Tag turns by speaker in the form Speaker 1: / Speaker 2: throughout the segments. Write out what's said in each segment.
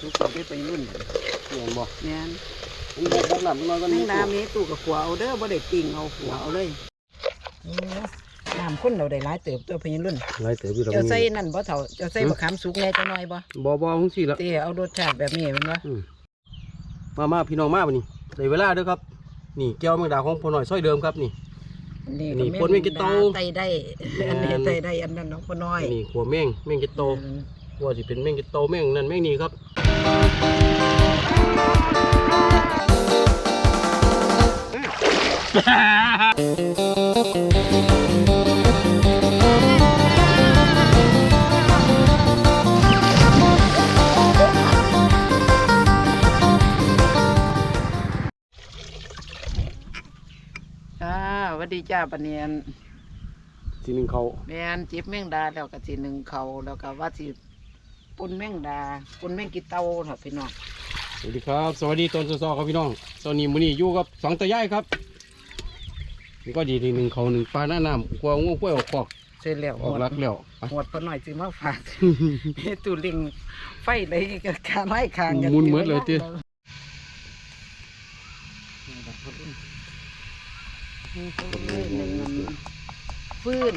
Speaker 1: ทุกคนที่ไปรุ่น
Speaker 2: เห็นบ่
Speaker 1: แม่น
Speaker 2: มันบกบกน้ำน้อยก็
Speaker 1: แม
Speaker 2: มี
Speaker 1: งดามีตู้กับขัวเอาเด้อบ่ได้ปิ้งเอาขัวเอาเลยน้ำข้นเราได้หลายเติบตัวพญรุ่น
Speaker 2: ไรเต๋อพี่เรา
Speaker 1: เจ้าใส่นั่นบ่เท่าเจ้าใส่บะขามสุกไงจังหน่อยบ่
Speaker 2: บ่บ่คงสิละ
Speaker 1: เต้เอารสชาติแบบนี้แมันบ่
Speaker 2: อืมมามาพี่น้องมาบ่นี่ได้เวลาเด้อครับ นี่แก้วแมงดาของพ่อหน่อยซอยเดิมครับนี่
Speaker 1: นี่
Speaker 2: นี่
Speaker 1: ก็
Speaker 2: ปนแมงกิโต
Speaker 1: ไตได้
Speaker 2: แม่น
Speaker 1: อันนี้ไตได้อันนั้นน้องพ่อน้อย
Speaker 2: นี่ขัวแมงแมงกิโต
Speaker 1: อืม
Speaker 2: ว่าสิเป็นแมงกิโตแมงนั่นแมงนี่ครับ
Speaker 1: อ่าหวัสดีจ้าปะเนียน
Speaker 2: ทีหนึงเขา
Speaker 1: แม่นจิบแมงดาแล้วก็สิหนึ่งเขาแล้วก็ว่าสิปุนแมงดาปุนแมงกิเตาเนาะพี่น้อง
Speaker 2: สวัสดีครับ สวัสดีตอนสอๆครับพี่น้องตอนนี้มื้อนี้อยู่กับสองตายายครับ นี่ก็ดีทีหนึ่งเขาหนึ่งปลาหน้าน้ำกลัวงูกล้วยออกคอก
Speaker 1: เสร็จแล้ว
Speaker 2: ออกรักแล้วไป
Speaker 1: หมดพอหน่อยสิมาฝากเฮ็ดตู้ลิงไฟเลยก็การไล่คางกัน
Speaker 2: หมุนเหมือนเลยติ
Speaker 1: ฟื้น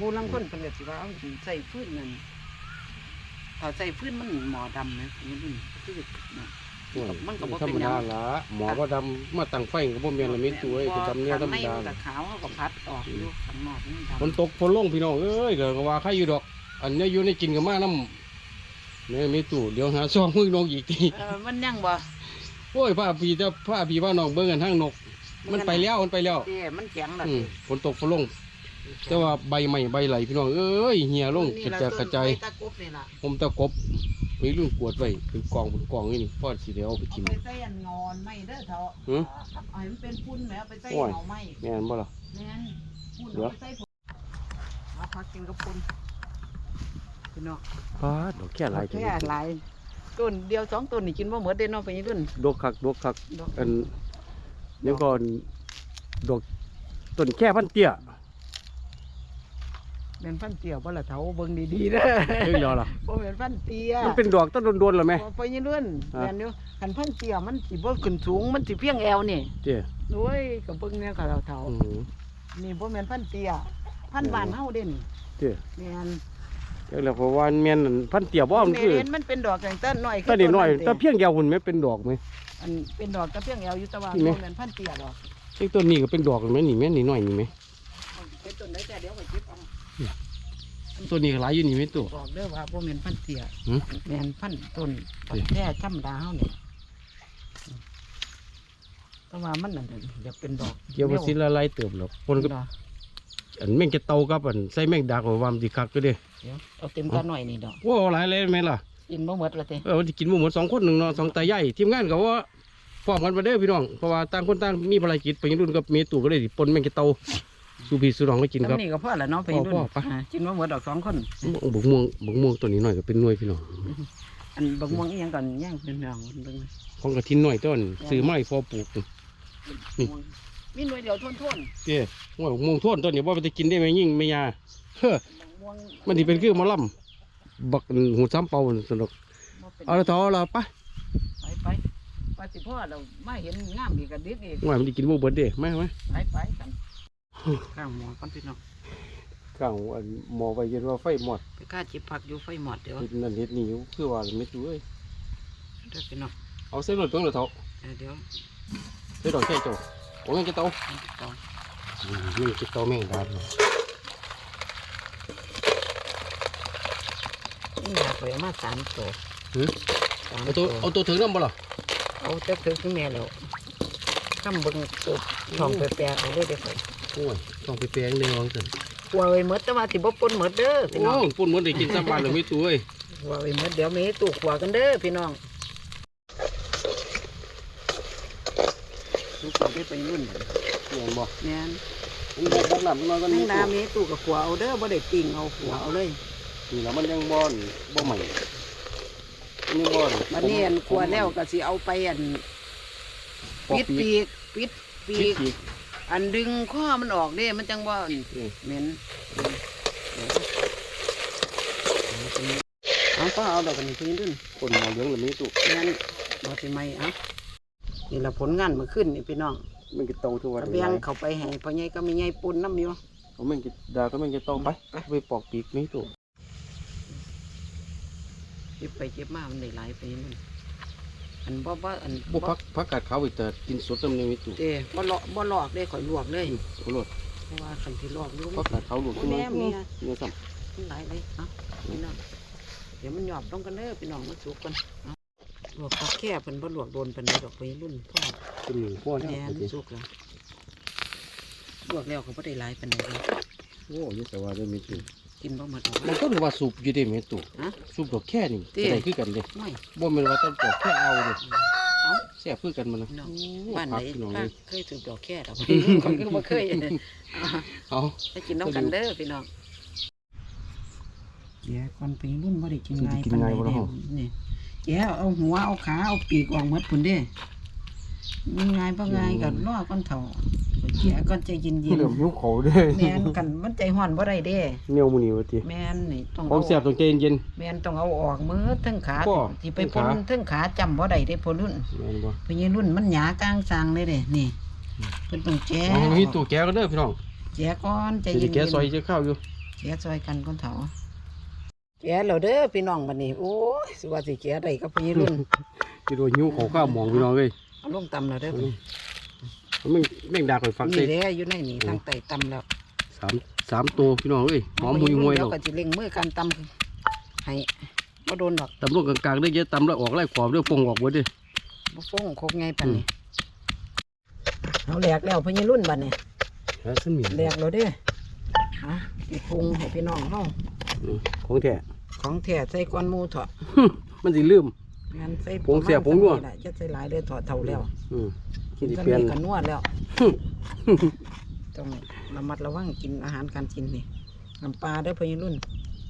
Speaker 1: ผู้ลังคนเพิ่นก็สิว่าเอาใส่ฟื้นนั่นถ้าใส่ฟื้นมันหมอดำนะมันนี่คือน่ะ มันก็บ่
Speaker 2: ธร
Speaker 1: เป็
Speaker 2: ร
Speaker 1: น
Speaker 2: ม
Speaker 1: หยั
Speaker 2: ดางละหมอก็ดำมาตั้งไฟก็บ่แม่นละเม็ดตัวเอ้ยก็ดำเนี่ยธรรมดา
Speaker 1: ข้งในนก็ขาวเขาก็พัดออกอยู่ข้างนอกมันดำ
Speaker 2: ฝนตกฝนลงพี่น้องเอ้ยเดี๋ยวก็ว่าใครอยู่ดอก อันเนี้ยอยู่ในกินกับมาน้ำเนี่ยมีตู้เดี๋ยวหาซองมือนกอีกที
Speaker 1: เออมันยังบ่
Speaker 2: โอ้ยผ้าพี่จะผ้าพี่ผ้าน้องเบิ่งกันทั้งนก มันไปแล้วมันไปแล้ว
Speaker 1: เด้มันแข็งแล้ว
Speaker 2: อืม
Speaker 1: สิ
Speaker 2: ฝนตกฝนลง แต่ว่าใบใหม่ใบไหลพี่น้องเอ้ยเหี่ยลงกระจายกระจาย
Speaker 1: นี่ล่ะต้นไม้ตะกบนี่ล่ะ
Speaker 2: ผมตะกบ ไปรุ่นกวดไว้เป็นกองเป็นกองนี่นี่พ่อสิเดี๋ยวเอาไป
Speaker 1: เอา
Speaker 2: กิน
Speaker 1: ไปใส่อันงอนไม่เด้อเถอะ
Speaker 2: หือ
Speaker 1: เอาให้มันเป็นพุ่นแหมเอาไปใส่
Speaker 2: โอ้ย
Speaker 1: เหงาไม้
Speaker 2: แม่นบ่ล่ะ
Speaker 1: แม่นพุ่น
Speaker 2: เหรอ
Speaker 1: เอาไปใส่พุ่นเอาพักกินกับพุ่นพี่น้อง
Speaker 2: พาดดอกแค่หลายจัง
Speaker 1: แค่หลายต้นเดียวสองต้นนี่กินบ่หมดเด้เนาะไปนี่รุ่น
Speaker 2: ดอกคักดอกคัก
Speaker 1: ดอก
Speaker 2: อันเดี๋ยวก่อนดอกต้นแค่พันเตี้ย
Speaker 1: แม่นพันเตี้ยบ่ล่ะเฒ่าเบิ่งดีๆเด้อ
Speaker 2: เฮ้ยแล้วล่ะ
Speaker 1: บ่แม่นพันเตี้ย
Speaker 2: มันเป็นดอกต้นโดนๆเหรอแม่
Speaker 1: บ่ไปนี่รุ่น
Speaker 2: ฮะ
Speaker 1: แม่นอยู่คันพันเตี้ยมันสิบ่ขึ้นสูงมันสิเพียงแอวนี่
Speaker 2: เตี้ย
Speaker 1: โอ้ยก็เบิ่งแนวก็เฒ่า
Speaker 2: อืม
Speaker 1: ๆนี่บ่แม่นพันเตี้ยพันบ้านเฮาเด้นี่
Speaker 2: เตี้ย
Speaker 1: แม่น
Speaker 2: เดี๋ยวเราก็ว่าแม่นอั่นพันเตี้ยบ่มัน
Speaker 1: แม่
Speaker 2: คือ
Speaker 1: เห็นมันเป็นดอกอย่างต้นน้อยคื
Speaker 2: ต้นนี้น้อย
Speaker 1: ต้
Speaker 2: แต่เพียงเดียวหุ่นแม่เป็นดอกไหม
Speaker 1: อันเป็นดอกตะเพียงแอวอยู่แตะวัน
Speaker 2: นี่ไหม
Speaker 1: บ่แม่นพันเตี้ยดอก
Speaker 2: ไอ้ต้นนี้ก็เป็นดอกแม่นี่แม่นี่น้อยนี่ไหม
Speaker 1: เป็นต้นได้แต่เดี๋ยวไปเก็บเอา
Speaker 2: ต้นนี้ก็หลายอยู่นี่ไหมตัว
Speaker 1: บอกเด้อว่าบ่แม่นพันเตี้ย
Speaker 2: หือ
Speaker 1: แม่นพันต้น
Speaker 2: นี่
Speaker 1: แค่ธรรมดาเฮานี่แต่ว่ามันนั่นอยากเป็นดอก
Speaker 2: เกี่ยวกับสิละลายเติบหรอกคนก็
Speaker 1: ดอก
Speaker 2: อันแม่งจะเตากับอันใส่แม่งดากว่ามันสิคักก็เด้
Speaker 1: เดี๋ยวเอาเต็มตาหน่อยนี่ดอก
Speaker 2: ว่าเอาหลายเลยแม่นล่ะ
Speaker 1: กินบ่หมดละเต้
Speaker 2: เออมันสิกินบ่หมดสองคนหนึ่งเนาะสองตาใหญ่ทีมงานก็ว่าพร้อมกันไปเด้อพี่น้องเพราะว่าต่างคนต่างมีภารกิจไปรุ่นกับเมตู่ก็เลยสิปนแม่งจะเตา สู่พี่สู่น้องก็กินครับ
Speaker 1: ทำนี่ก็พอแล้วเนาะไป
Speaker 2: พอ
Speaker 1: รุ่น
Speaker 2: พอไป
Speaker 1: อ่ากินบ่หมดดอกสองคน
Speaker 2: บุกม่วงบุกม่วงตัวนี้หน่อยก็เป็นหน่วยพี่น้อง
Speaker 1: อันบักม่วงอีหยังก่อนย่างเป็นน้องเบิ่ง
Speaker 2: ของกระทินหน่อยต้นซื้อไม้พอปลูกนี่นี่
Speaker 1: มีหน่วยเดียวทน
Speaker 2: เจ้ว่าบุกม่วงท่วนต้นนี้ว่าไปจะกินได้ไหมยิ่งไม่ยาเฮ้อ
Speaker 1: ๆบักม่วง
Speaker 2: มันสิเป็นคือหมอลำบักหูซ้ำเป่าสนุก
Speaker 1: บ่เป็น
Speaker 2: เอาละเถอะละไป
Speaker 1: ไปไปไปสิพ่อเรามาเห็นงามอีกกระดิกอีก
Speaker 2: ว่ามันได้กินบ่เบิดเด้ไหมไหม
Speaker 1: ไปไปกัน ข้างหมอกันพี่น้อง
Speaker 2: ข้างอันหมอไปเย็นว่าไฟหมด
Speaker 1: ไปฆ่าจิบผักอยู่ไฟหมอดเดี๋ยว
Speaker 2: เฮ็ดนั่นเฮ็ดนี่อยู่คือว่าไม่ตู้เอ้ย
Speaker 1: เด้อพี่น้อง
Speaker 2: เอาเส้นรถเพิ่งเลยเถอะ
Speaker 1: เออเดี๋ยว
Speaker 2: เส้นดอกแค่เจ้าโอ้ยจะเตา
Speaker 1: ต่อ
Speaker 2: นี่จะเตาแม่งดาบเนาะ
Speaker 1: นี่อยากไปเอามาสามตัว
Speaker 2: หือ
Speaker 1: สาม
Speaker 2: เอาตัวเอาตัวถึงน้ำบ่ล่ะ
Speaker 1: เอาเจ้าถือขึ้นแม่แล้วทำเบิ่งตัวช่องแปลกๆเอาเลยเดี๋ยวไป
Speaker 2: โอ้ยต้องไปแปลงเด้อว่าซั่น
Speaker 1: กลัวไว้หมดแต่ว่าสิบ่ปนหมดเด้อพี่น้
Speaker 2: โอ้
Speaker 1: อง
Speaker 2: ยปุ่นมันได้กินซ้ำบ้านแล้วไม่ตู้เอ้ย
Speaker 1: กลัวไว้หมดเดี๋ยวมีตู้ขวากันเด้อพี่น้องตู้ขวาที่ไปรุ่น
Speaker 2: เห็นบ่
Speaker 1: แม่น
Speaker 2: มันบกบกน้ำน้อยก็
Speaker 1: แม
Speaker 2: มี
Speaker 1: งดามีตู้กับขัวเอาเด้อบ่ได้ปิ้งเอาขัวเอาเลย
Speaker 2: นี่แล้วมันยังบ่อนบ่ใหม่มันยังบ่อน
Speaker 1: บัดนี้อันขัวแล้วก็สิเอาไปอัน
Speaker 2: ปอก
Speaker 1: ปิด
Speaker 2: ปี
Speaker 1: ปีกปิดปี
Speaker 2: ปี
Speaker 1: ก
Speaker 2: ปีก
Speaker 1: อันดึงข้อมันออกเด้ มันจังบ่อัน
Speaker 2: เออ
Speaker 1: เหม็นเอาก็เอาดอกกันนี่พี่ดุน
Speaker 2: คนหมอเลี้ยงหรือไม่ตุ
Speaker 1: งั้นบ่สิไม่เอานี่ละผลงานเมื่อคืนนี่พี่น้อง
Speaker 2: มันกินเตาทุกวัน
Speaker 1: ระเบียงเข้าไปให้พ่อใหญ่ก็มีใหญ่ปุ่นน้ำอยู่
Speaker 2: เขาไม่กินดาก็ไม่กินเตาไปไปปอกปีกไม่ตุ
Speaker 1: เก็บไปเก็บมามันได้หลายไปนั่น อันบ่บ่อัน
Speaker 2: บุพักพักกาดขาวอีกแต่กินสดตำเนี่ยไม่ตุ
Speaker 1: เด้บ่ลอกบ่ลอกได้ข่อยลวกเลย
Speaker 2: โอ้โห
Speaker 1: เพราะว่าคันที่ลอกอยู่
Speaker 2: พักกาดขาวหลุดขึ้นมา
Speaker 1: แม่เมีย
Speaker 2: เนี่ยซ้
Speaker 1: มันหลายเลยเนาะพี่น้องเดี๋ยวมันหยอบลงกันเด้อพี่น้องมันสุกกันเอาลวกผักแค่เพิ่นบ่ลวกโดนปานใดดอกไปรุ่นพ่อำ
Speaker 2: เป็นหนึ่งพ่อ
Speaker 1: แห
Speaker 2: เนี่ย
Speaker 1: นสุกแล้วลวกแล้วก็บ่ได้หลายปานใดเลย
Speaker 2: โอ้ยแต่ว่าได้ไม่ตุ
Speaker 1: กินบ่หมดหรอก
Speaker 2: มันก็ถือว่าสูบอยู่ดีไม่ตุ
Speaker 1: ฮะ
Speaker 2: สูบดอกแค่นี่
Speaker 1: ติ
Speaker 2: อะไรคือกันเลย
Speaker 1: ไม่
Speaker 2: บ่แม่นว่าต้องดอกแค่เอาเลย
Speaker 1: เอา
Speaker 2: แซ่บคือกันมันนะ
Speaker 1: พี่น้อง
Speaker 2: โอ้
Speaker 1: บ้านไหน
Speaker 2: พักพี่น้องเล
Speaker 1: ป้ายเคยถูกดอกแค่ดอกคนก็บ่เคย
Speaker 2: เอา
Speaker 1: ไปกินน้ำกันเด้อพี่น้องเดี๋ยวก่อนไปรุ่นบ่ได้กินง่าย
Speaker 2: กินง่ายบ่ล่ะ
Speaker 1: ปานใดเด้นี่แกเอาหัวเอาขาเอาปีกออกหมดพุ่นเด้มันง่ายบ่ง่ายก็รอก่อนเฒ่า แกก่อนใจเย็น
Speaker 2: เริ่มหิวเขาเด้
Speaker 1: ๆแม่นกันมันใจฮ้อนบ่ได้เด้
Speaker 2: เหนียวมื้อนี้ว่าติ
Speaker 1: แม่นนี่ต้อง
Speaker 2: ของ
Speaker 1: เอา
Speaker 2: แซ่บต้องใจเย็น
Speaker 1: แม่นต้องเอาออกมือทั้งขา
Speaker 2: บ่
Speaker 1: ที่ไป
Speaker 2: ทั้
Speaker 1: ป
Speaker 2: ง
Speaker 1: น
Speaker 2: ขา
Speaker 1: ทั้งขาจำบ่ได้เด้พอรุ่น
Speaker 2: ๆแม่นบ่
Speaker 1: พญรุ่นมันหยากลางซางเลยเด้นี่เพิ่นต้องแจ้
Speaker 2: อ๋อมีตู้แก้วกันเด้อพี่น้อง
Speaker 1: แจ้ก่อนใจ
Speaker 2: สิ
Speaker 1: เย็
Speaker 2: ได้
Speaker 1: นๆ
Speaker 2: แก้ซอยจะข้าวอยู่
Speaker 1: แกะซอยกันคนเถาแกะเราเด้อพี่น้องบัดนี้โอ้ยสิว่าสิแกะได้กับพี่รุ่น
Speaker 2: สิโดนหิวเขาข้าวหมองพี่น้องเอ้ย
Speaker 1: เอาลงตำแล้วเด้อ
Speaker 2: มัน แม่งแม่งดาข่อยฟักใส่
Speaker 1: นี่เด้ออยู่ในนี่ตั้งไตตำแล้ว
Speaker 2: สามสามตัวพี่น้องเอ้ยหอมหุยหวย
Speaker 1: แล้
Speaker 2: ด
Speaker 1: ว
Speaker 2: อก
Speaker 1: ก็สิเล็งมือกันตำให้บ่โดนดอก
Speaker 2: ตำรวจกลางๆได้เยอะตำแล้วออกไล่ขอบเด้อฟงออกเบิดเด้อ
Speaker 1: บ่ฟ้องโคกไงปานนี้เอาแหลกแล้วพี่รุ่นบัดนี้
Speaker 2: หาซั่นมี
Speaker 1: แหลกแล้วเด้อฮะสิปรุงให้พี่น้องเฮา
Speaker 2: อืมของแท้
Speaker 1: ของแท้ใส่ก้อนหมูเถาะ
Speaker 2: มันสิลืม
Speaker 1: งั้นใส่
Speaker 2: ผงเสียผงนัว
Speaker 1: ประมาณนี้ล่ะจะใส่หลายเด้อถอดเท่าแล้ว
Speaker 2: อืม กินสิ
Speaker 1: ก็
Speaker 2: เปลี่ยน
Speaker 1: มีกันนวดแล้ว ต้องระมัดระวังกินอาหารการกินนี่น้ำปลาได้อพยรุ่น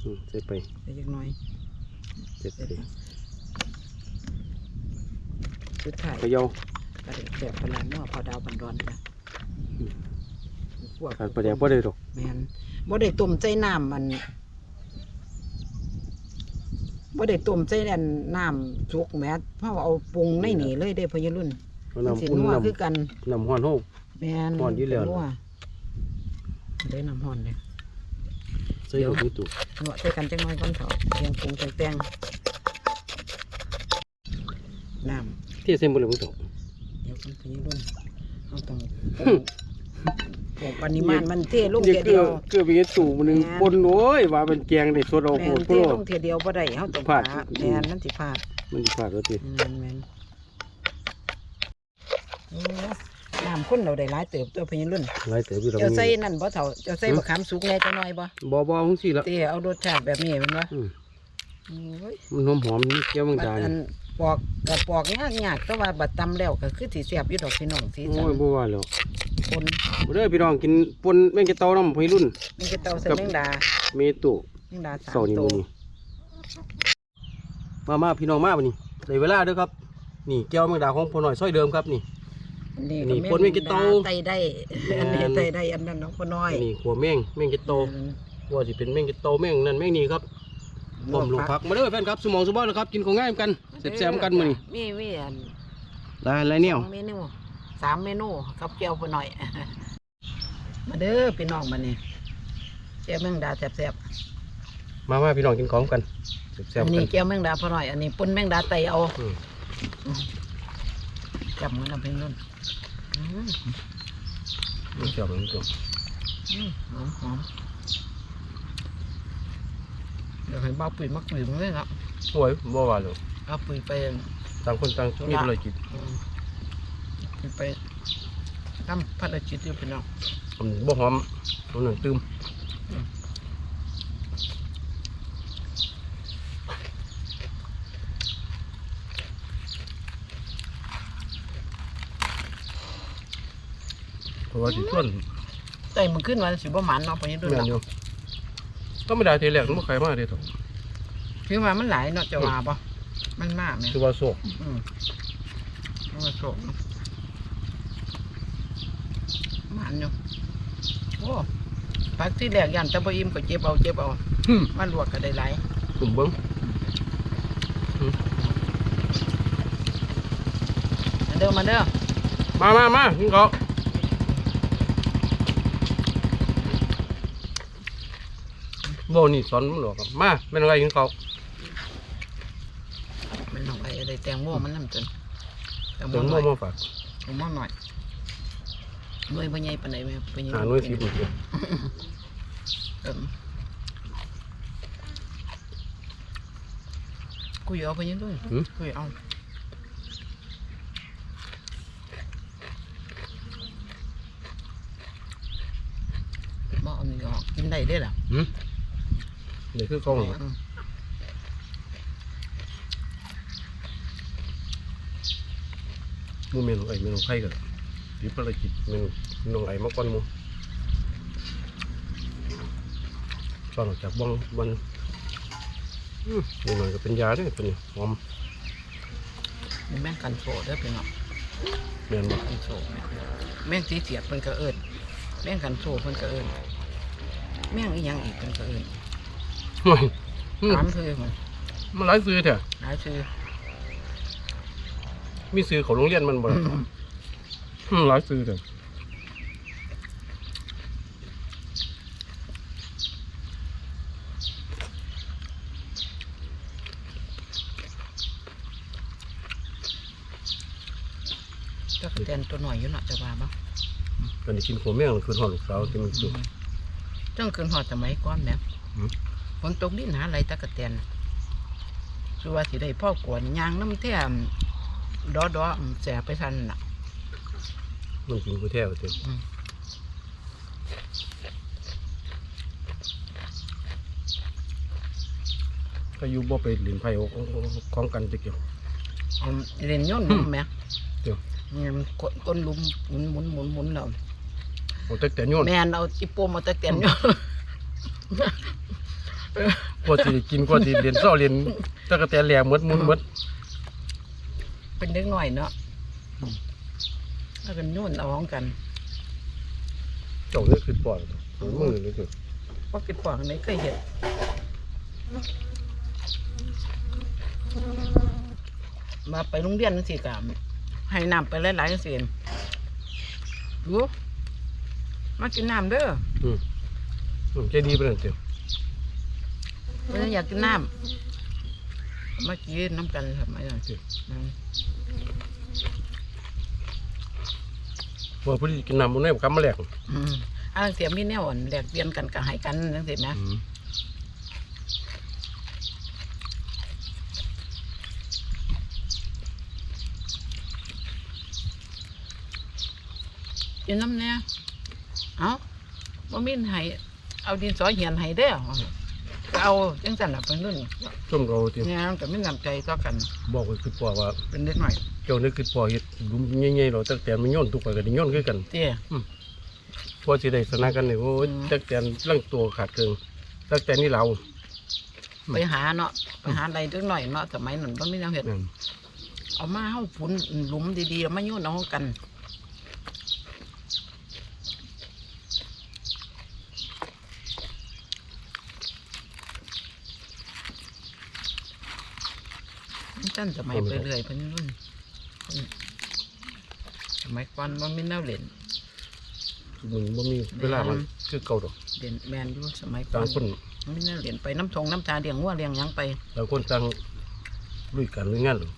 Speaker 2: อืมใส่ไป
Speaker 1: ใส่จักหน่อย
Speaker 2: ใส่ไป
Speaker 1: สุดท้าย
Speaker 2: เขย่า
Speaker 1: ก็ได้แบบพลานนวพอดาวบันดอนจ้ะพวก
Speaker 2: ขาดประเดี๋ยวบ่ได้ดอก
Speaker 1: แมนบ่ได้ต้มใจน้ำมันบ่ได้ต้มใจอันน้ำสุกแหม้เพราะว่าเอาปรุงในนี่เลยได้อพยรุ่น
Speaker 2: เอา
Speaker 1: มันสิ
Speaker 2: น้ำอุ่น
Speaker 1: นัว
Speaker 2: น้
Speaker 1: คือกันำ
Speaker 2: น้ำห้อนโฮก
Speaker 1: แมน
Speaker 2: ฮ้อนอยู่แล้ว
Speaker 1: นัวได้น้ำฮ้อนเลย
Speaker 2: ใส่ลูกนี่ตู้
Speaker 1: นวดใส่กันจังน้อยก่อนเถอะเตรียมปรุงใส่แป้งน้ำ
Speaker 2: เที่ยเส้นบ่เลยมึงต้อง
Speaker 1: เดี๋ยวคนพยรุ่นเอาต้องปลูกปริมาณมันเทลง
Speaker 2: นี่
Speaker 1: เทีย
Speaker 2: คื
Speaker 1: เดี
Speaker 2: อ
Speaker 1: ยว
Speaker 2: คือมีตู้มื้อนึง
Speaker 1: แม่น
Speaker 2: ปนโอ้ยว่ามันแกงได้สดเอา
Speaker 1: แม
Speaker 2: โพด
Speaker 1: น
Speaker 2: โพ
Speaker 1: เท
Speaker 2: โล
Speaker 1: ลงเทียเดียวบ่ได้เฮาต้อง
Speaker 2: พลาด
Speaker 1: หแมนมันสิพลาด
Speaker 2: มันสิพลาดแล้วติ
Speaker 1: แมนแมน โอ้น้ำข้นเราได้หลายเติบตัวพยรุ่น
Speaker 2: หลายเติบอยู่ดอก
Speaker 1: เจ้าใส่
Speaker 2: นี่
Speaker 1: นั่นบ่เท่าเจ้าใส่บะขามสุกแหน่จังน้อยบ่
Speaker 2: บ่บ่จังซี่ละ
Speaker 1: เต้เอารสชาติแบบนี้แมันบ่
Speaker 2: อืม
Speaker 1: โอ้ย
Speaker 2: มันหอมๆนี่เกี่ยวมัง
Speaker 1: บัด
Speaker 2: ดา
Speaker 1: อั
Speaker 2: นี่
Speaker 1: นปอกก็ปอกยากๆแต่ว่าบัดตำแล้วก็คือสิแซ่บอยู่ดอกพี่น้องสีสั
Speaker 2: โอ้
Speaker 1: น
Speaker 2: ยบ่ว่าแล้ว
Speaker 1: คน
Speaker 2: บ่เด้อพี่น้องกินปนแมงกะเตาน้ำพี่รุ่น
Speaker 1: มันจะเตาใส่
Speaker 2: กับ
Speaker 1: แมงดา
Speaker 2: เมตุ
Speaker 1: แมงดาสาม
Speaker 2: เสาร์นี้
Speaker 1: ตั
Speaker 2: มื้
Speaker 1: ว
Speaker 2: อนี้มามาพี่น้องมาบัดนี้ได้เวลาเด้อครับ นี่แก้วแมงดาของพ่อน้อยซอยเดิมครับนี่
Speaker 1: อั นนี้
Speaker 2: นี่
Speaker 1: ก็
Speaker 2: ปนแมงกะเตา
Speaker 1: ไตได้
Speaker 2: แม่น
Speaker 1: อันนี้ไตได้อันนั้นน้องคนน้อย
Speaker 2: นี่ขัวแมงแมงกะโตว่าสิเป็นแมงกะโตแมงนั่นแมงนี่ครับพร้อมลงพักมาเด้อแฟนครับสมองสมบัตินะครับกินของง่ายเหมือนกันแซ่บๆกันมื้อนี้
Speaker 1: มีมีอัน
Speaker 2: หลายหลายแนว
Speaker 1: สองเมนูสามเมนูกับเจียวไปหน่อย มาเด้อพี่น้องมานี่เจียวแมงดาแซ่บ
Speaker 2: มามาพี่น้องกินของกัน
Speaker 1: ๆ
Speaker 2: แซ่บ
Speaker 1: อัน
Speaker 2: ๆกั
Speaker 1: นี้
Speaker 2: น
Speaker 1: เจียวแมงดาพอหน่อยอันนี้ปุ้นแมงดาไตเอา
Speaker 2: อืม
Speaker 1: จำมันเอาเพียงนู้นอืม
Speaker 2: นี่แซ่บเหมือนกัน
Speaker 1: อืมหอมหอมเดี๋ยวให้บ้าปุ๋ยมักปุ๋ยมาเลยครับ
Speaker 2: โอ้ยบ่ว่าเลย
Speaker 1: เอาปุ๋ยไป
Speaker 2: ต่างคนต่างมีธุรกิจ
Speaker 1: อืมปุ๋ยไปทำภารกิจอยู่พี่น้อง
Speaker 2: ผมบ่หอมตัวหนึ่งตื้ม เพราะว่าสิส่วน
Speaker 1: ใจมันขึ้นมาสิบ่หมันเนาะไปยังด้วย
Speaker 2: แม่น
Speaker 1: เนาะ
Speaker 2: อยู่ก็ไม่ได้ทีแรกมันบ่ใครมาเด้อตอง
Speaker 1: คือว่ามันหลายเนาะจะว่าบ่มันมากไหม
Speaker 2: คือว่าโศก
Speaker 1: อืมมันก็โศกเนาะหมันอยู่โอ้พักที่แรกยันแตะบ่อิ่มก็เจ็บเอาเจ็บเอา
Speaker 2: หึ
Speaker 1: มันลวกก็ได้หลาย
Speaker 2: กลุ่มเบิ้ง
Speaker 1: มาเด้อมาเด้อ
Speaker 2: มามามากินเขาว โบนี่สอนมันหรอกครับมาเป็นอะไรกินเขาว
Speaker 1: มันลงไปอะไรแตงโมมันน้ำจนแตงโม
Speaker 2: เดี๋ยว
Speaker 1: ห
Speaker 2: โม
Speaker 1: น่อย
Speaker 2: มาฝาก
Speaker 1: แตงโมหน่อยหน่วยบ่ใหญ่ปานใดแม่บ่ใหญ่
Speaker 2: หาหน่วยสิบหมดเลย
Speaker 1: เอิ่มกูอยากเอาไปยังด้วยกูอยากเอาบ่เอานี่ออกกินได้เด้อล่ะ
Speaker 2: เดี๋ ยวคือกล้องเหรอ
Speaker 1: อืม
Speaker 2: หมูเมนูไอ้เมนูไข่กันหรือภารกิจเมนูเมนูไอ้มาก่อนหมูตอนออกจากบ้องวันอืมนิดหน่อยก็เป็นยาด้วยตัวนี้หอม
Speaker 1: มีแม่งกันโซเด้อพี่น้อง
Speaker 2: แม่นบ่
Speaker 1: กันโซแม่งแม่งสีเสียบเพิ่นก็เอิ้นแม่งกันโซเพิ่นก็เอิ้นแม่งอีหยังอีกเพิ่นก็เอิ้น
Speaker 2: โอ้ยอืม
Speaker 1: ถามคือมัน
Speaker 2: มันหลายซื้อเถอะ
Speaker 1: หลายชื่อ
Speaker 2: มีซื้อของโรงเรียนมันบ่ล่ะอืมหลายซื้อเถอะ
Speaker 1: ก็กระเตนตัวหน่อยอยู่เนาะจะว่าบ่
Speaker 2: กันได้กินหัวแม่งคือหอดลูกสาวที่มันสุก
Speaker 1: จังคืนหอดสมัยก่อนแหม่
Speaker 2: อืม
Speaker 1: ฝนตกดินหาไหลตะกะแตนสุว่าสิได้พ่อกวนยางน้ำแท้มดอดอๆแสบไปทันน่ะ
Speaker 2: มันกินกูแท้เต็ม
Speaker 1: อืม
Speaker 2: ก็อยู่บ่ไปเล่นไพ่ของของกันจะเกี่ยว
Speaker 1: เอาเล่นโย้อนหลุมแหม่
Speaker 2: เดี๋ยว
Speaker 1: เนี่ยมันกดก้นหลุมหมุนหมุนหมุนหมุนแล้ว
Speaker 2: เอาแต่แต่โยน
Speaker 1: แม่นเอาอีโปมเอาตะแตนโย้อน
Speaker 2: กว่าสิได้กินกว่าสิเรียนเศร้าเรียนตะกะแตนแหลมหมดมุนหมด
Speaker 1: เป็นเด็กหน่อยเนาะแล้วกันโย้อนเอาของกัน
Speaker 2: เจ้าเนี่ยคือปอดมือเลยคือ
Speaker 1: พอกิดปอกไหนเคยเห็นมาไปโรงเรียนสิกะให้น้ำไปหลายๆสิดูมากินน้ำเด้อ
Speaker 2: อืมใจดีไปเลยเต็ม
Speaker 1: เพิ่นอยากกินน้ำมากินน้ำกันทำไมล่ะอืม
Speaker 2: ว่าผู้ที่กินน้ำมันได้กำมาแหลก
Speaker 1: อืมอันเสียมีแนวอ่อนแลกเปลี่ยนกันก็ให้กันจังซี่นะ
Speaker 2: อืม
Speaker 1: กินน้ำเนี่ยเอาบ่มีให้เอาดินสอเหียนให้เด้อก็ เอาจังซั่นน่ะเพิ่นนู่น
Speaker 2: ส้มเราเต็ม
Speaker 1: เนี่ยมันก็มีน้ำใจต่อกัน
Speaker 2: บอกว่าคือปอดว่า
Speaker 1: เป็นเด็กหน่อย
Speaker 2: เจ้าเนี่ยคือปอดเฮ็ดลุมใหญ่ๆเราตะกะแตนมันโยนทุกไปก็ได้โยนคือกัน
Speaker 1: เตี้ย
Speaker 2: พอสิได้สนะกันเนี่ยโอ้ย
Speaker 1: อืม
Speaker 2: ตะกะแตนร่างตัวขาดเกินตะกะแตนนี่เรา
Speaker 1: ไปหาเนาะไปหาอะไรเด็กหน่อยเนาะสมัยนั้นบ่มีแนวเฮ็ด
Speaker 2: นั่น
Speaker 1: เอามาเฮาฝุ่นหลุมดีๆแล้วมาโยนเอากัน จันสมัยไปเรื่อยเพิ่นรุ่นสมัยก่อนบ่มีแนวเล่น
Speaker 2: มึงบ่มีเวลามันคือเก่าดอก
Speaker 1: เล่นแมนอยู่สมัยก่อ
Speaker 2: ต่าง
Speaker 1: น
Speaker 2: คน
Speaker 1: บ่มีแนวเล่นไปน้ำทงน้ำชาเลี้ยงวัวเลี้ยงหยังไป
Speaker 2: ต่างคนต่างลุยกันลุยงานหรอก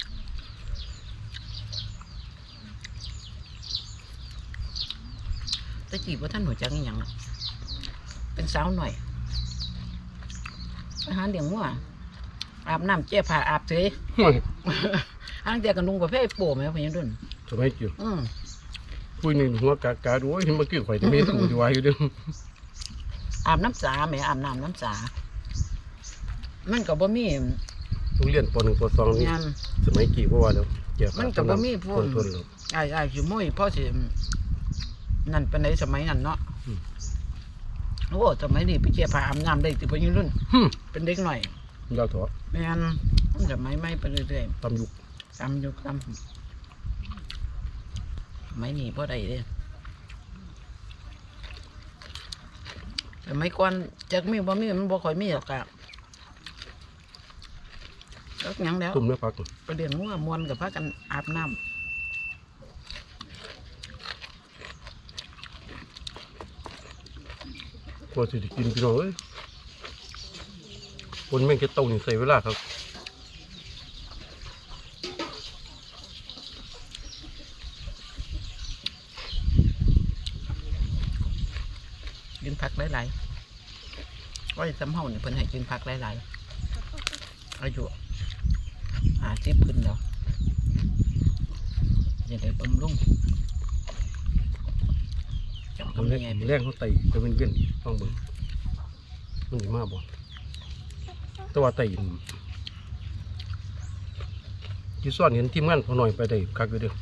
Speaker 1: แตะกี้ว่าท่านหัวจักอหย่างหรอกเป็นสาวหน่อยไปหาเลี้ยงวัว อาบน้ำเจ๊ผ้าอาบเฉย
Speaker 2: โอ้ย
Speaker 1: อันเดียวกันนุ่งประเภทโป่ไหมพะยันดุน
Speaker 2: สมัยเกี่ยว
Speaker 1: อืม
Speaker 2: ผู้หนึ่งหัวกากาดูโอ้ยมันคือข่อยจะมีตู้ที่วายอยู่เด้อ
Speaker 1: อาบน้ำสาแหม่อาบน้ำน้ำสา มันก็บ่มี
Speaker 2: โรงเรียนปหนึ่งปสองนี่
Speaker 1: งาน
Speaker 2: สมัยกี่เพราะว่าแล้วเกี่ยว
Speaker 1: มันก็บ่มีพวก
Speaker 2: ทนๆแล้ว
Speaker 1: ไอ้ไอ้ายสิมุ้ยพ่อสินั่นเป็นในสมัยนั้นเนาะ
Speaker 2: อืม
Speaker 1: โอ้สมัยนี้ไปเจ๊ผ้าอาบน้ำได้ติพะยันดุน
Speaker 2: หึ
Speaker 1: เป็นเด็กหน่อย
Speaker 2: ยาวเถอะ
Speaker 1: แม่นมันสมัยไม่ไปเรื่อยๆ
Speaker 2: ตำยุก
Speaker 1: ตำอยู่ตำไม่มีพอได้เลยแต่ไม่ก่อนจักมีบ่มีมันบ่ค่อยมีหรอกอะพักหยังแล้ว
Speaker 2: ตุ่มเนื้อผัก
Speaker 1: ไปเลี้ยงงัวมวนกับพากันอาบน้
Speaker 2: พอสิได้กินพี่น้องเอ้ย คนแม่งจะเต้านี่ใส่เวลาครับำ
Speaker 1: กินผักหลายๆก็สำเฮาเนี่ยเพิ่นให้กินผักหลายๆอายุหาสิบขึ้นแล้วจะได้บำรุงจัง
Speaker 2: มัน
Speaker 1: ทำ
Speaker 2: แร
Speaker 1: ยังไง
Speaker 2: งแรงเขาไต่จะเป็นเวียนต้องเบิ่งมันสิมาบ่แต่ว่าไต่ที่ซ่อนเห็นทีมงานพอหน่อยไปได้คักอยู่เด้อ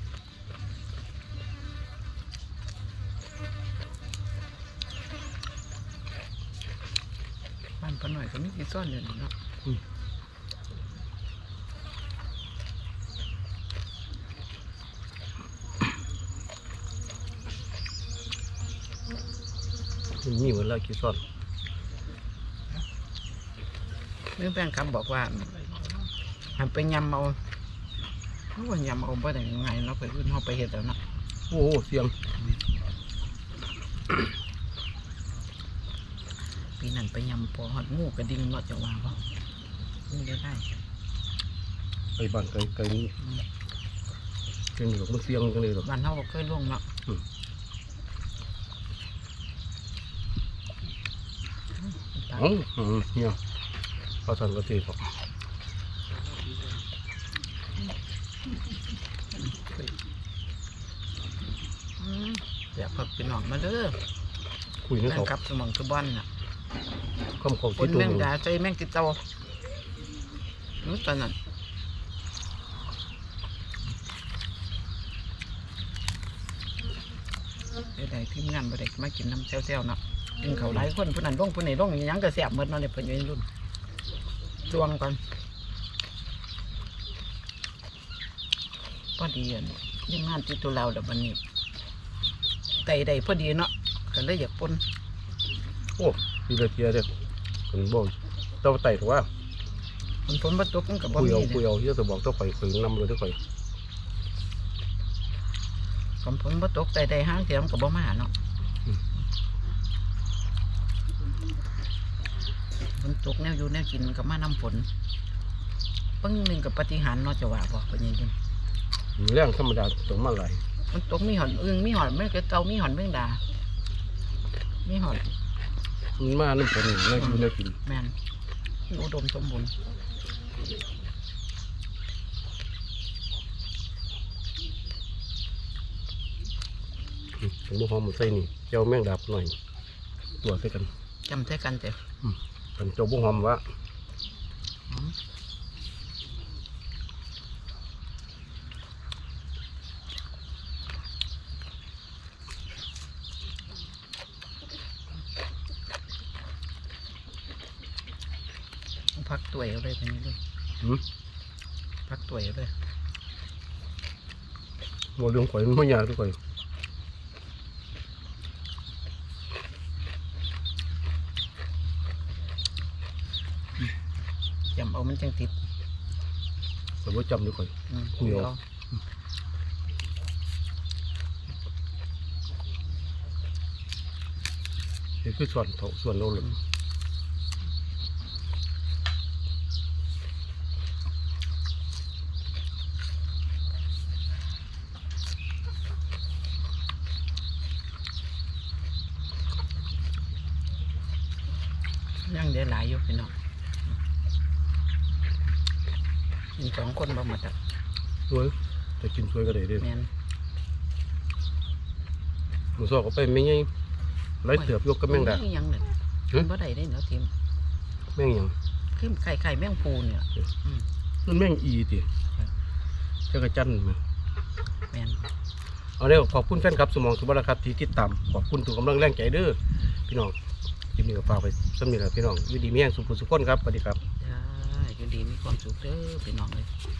Speaker 1: บ้านปะหน่อยก็มีที่ซ่อนอยู่นี่เนาะ
Speaker 2: มันมีเหมือนลายกี่ซ่อน
Speaker 1: เรื่องแป้งคำบอกว่าหันไปยำเอาเพราะว่ายำเอาบ่ได้ยังไงเนาะไปรุ่นเขาไปเห็ดแล้วเนาะ
Speaker 2: โอ้โหเสียง
Speaker 1: ปีนั้นไปยำพอหอดงูกระดิ่งเนาะจะว่าบ่งูได้ได้
Speaker 2: ไปบ้านไกลไกลนี้
Speaker 1: อืม
Speaker 2: เสียงหรอกมันเสียงกันเลยหรอก
Speaker 1: บ้านเฮาก็เคยล่วงเนาะ
Speaker 2: อืม
Speaker 1: ตา
Speaker 2: เอ้าอืมเนี่ย พอสันก็ตีครับ
Speaker 1: อยากพักพี่น้องมาเด้อ
Speaker 2: คุยใน
Speaker 1: แม่
Speaker 2: เขา
Speaker 1: งกับสมองคือบอนน่ะ
Speaker 2: คำเขา
Speaker 1: ค
Speaker 2: ที่
Speaker 1: น
Speaker 2: ตัว
Speaker 1: แม่
Speaker 2: ง
Speaker 1: ด่าใจแม่งกินเตานู้ตอนนั้นได้ได้ทีมงานบ่ได้มากินน้ำแซ่วๆเนาะกินเขาวหลายคนผู้นั้นลงผู้นี้ลงอิหยังก็แซ่บหมดเนาะเนี่ยเพิ่นอยู่ในรุ่น ดวงก่อนพอดีอันทีมงานติดตัวเราเดี๋ยววันนี้ไก่ได้พอดีเนาะก็เลยอยากปน
Speaker 2: โอ้ทีละเทียเด้อคนบอกเจ้าไต่ถูกว่า
Speaker 1: มันฝนบ่ตกมันก็บ่
Speaker 2: คุย
Speaker 1: มี
Speaker 2: เอาคุย
Speaker 1: เลย
Speaker 2: เอาเยอะจะบอกเจ้าข่อยข่อยนำเลยเจ้าข่อย
Speaker 1: ฝนฝนบ่ตกแต่ใดห้างเสียมนก็บ่มาเนาะฝน ตกแนวอยู่แนวกินมันก็มานํฝนปึ้งหนึงกับปฏิหารย์เนาะจะว่าบ่เป็นยังไง
Speaker 2: มีแรงธรรมดาตรงมาหลาย
Speaker 1: มันตกมีหอนอึงมีหอนแม่งก็เตามีหอนแมงดามีหอน
Speaker 2: มันมาน้ำฝนน่ากินน่ากิน
Speaker 1: แม่นมีอุดมสมบูรณ์
Speaker 2: ถึงบ่หอมมันใส่นี่เจ้าแมงดาบหน่อยตัวใส่กัน
Speaker 1: จำใช้กันแต่
Speaker 2: กันเจ้าบ่หอมว่า
Speaker 1: อืมพักตัวเอาเลยเป็นยังไง
Speaker 2: หืม
Speaker 1: พักตัวเอาเลย
Speaker 2: บ่เรื่องข่อยมันบ่ยากทุกข่อย
Speaker 1: จำเอามันจังติด
Speaker 2: ข่อยบ่ จำทุกข่อย
Speaker 1: อืม
Speaker 2: คุยเอา
Speaker 1: เอา
Speaker 2: เฮ็ดคือส่วนเถาส่วนเราเลย
Speaker 1: ยังเดี๋ยวหลายอยู่พี่น้องมีสองคนบ่หมดอะ
Speaker 2: สวยแต่กินส วยก็ได้เด้อ
Speaker 1: แม่น
Speaker 2: มื้อซอกก็ไปไม่ใหญ่ไล่เถือบยกกับแมงดา
Speaker 1: โอ้ยยังเนี่ย
Speaker 2: หึ
Speaker 1: มันบ่ได้ได้เนาะทีม
Speaker 2: แมงหยัง
Speaker 1: คือไข่ไข่แมงปูเนี่ย
Speaker 2: มันแมงอีติเจ้ากระจันแม่
Speaker 1: แม่น
Speaker 2: เอาเด้อขอบคุณแฟนครับสมองสุบาระครับที่ติดตามขอบคุณทุกกำลังแรงใจเด้อพี่น้องคลิปนี้ก็ฝากไปสำนึกครับพี่น้องอยู่ดีมีแห้งสุขสุขคนครับสวัสดีครับ
Speaker 1: จ้าอยู่ดีมีความสุขเด้อพี่น้องเลย
Speaker 2: ค